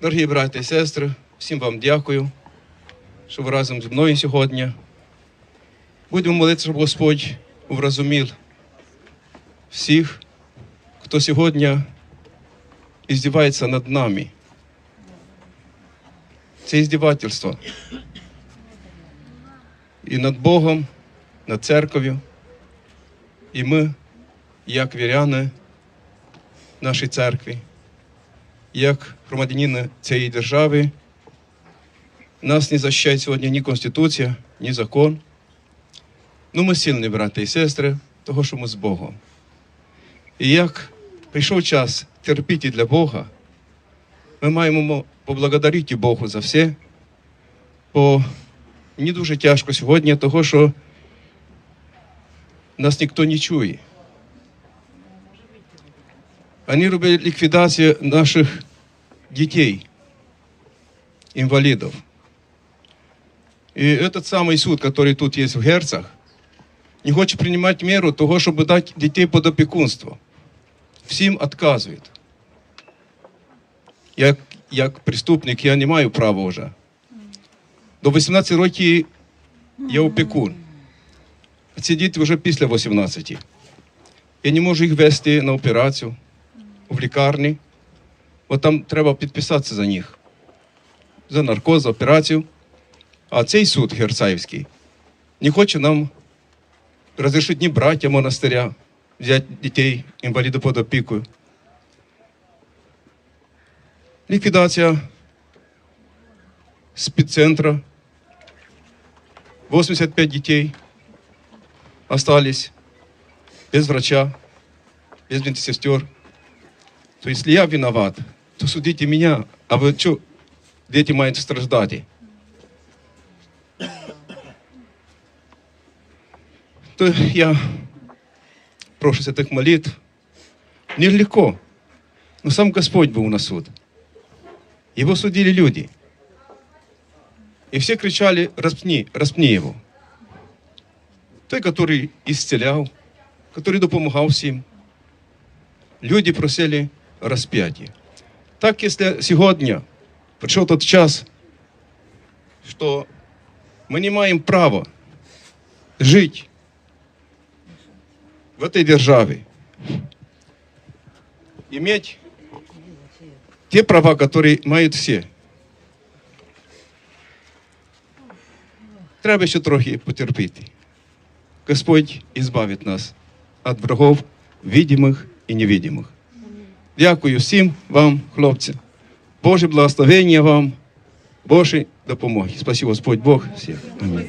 Дорогі брати і сестри, всім вам дякую, що ви разом зі мною сьогодні. Будемо молитися, щоб Господь вразумів всіх, хто сьогодні іздівається над нами. Це іздівательство. І над Богом, над церков'ю. І ми, як віряни нашій церкві, як громадянини цієї держави, нас не захищає сьогодні ні Конституція, ні закон. Ну, ми сильні, брати і сестри, того, що ми з Богом. І як прийшов час терпіти для Бога, ми маємо поблагодарити Богу за все, бо мені дуже тяжко сьогодні, того, що нас ніхто не чує. Вони роблять ліквідацію наших дітей, инвалидов. И этот самый суд, который тут есть в Герцах, не хочет принимать меру того, чтобы дать детей под опекунство. Всім отказують. Як, як преступник я не маю права вже. До 18 років я опікун. А ці діти вже після 18. Я не можу їх вести на операцію в лікарні. От там треба підписатися за них. За наркоз, за операцію. А цей суд Герцаївський не хоче нам розрішити ні браття монастиря взяти дітей інвалідів під опікою. Ліквідація спеццентра. 85 дітей остались без врача, без медсестер. То если я виноват, то судите меня, а вы что, дети мають страждати? То я прошу святых молитв. Нелегко. Но сам Господь был на суд. Его судили люди. И все кричали, распни, распни его. Той, который исцелял, который допомагав всім. Люди просили розп'яті. Так, якщо сьогодні прийшов тот час, що ми не маємо права жити в этой державе, иметь те права, которые мають всі. Треба ще трохи потерпіти. Господь избавит нас від врагов видимих і невидимих. Дякую всім вам, хлопці. Боже благословення вам, Божої допомоги. Спасибо Господь Бог всіх. Амінь.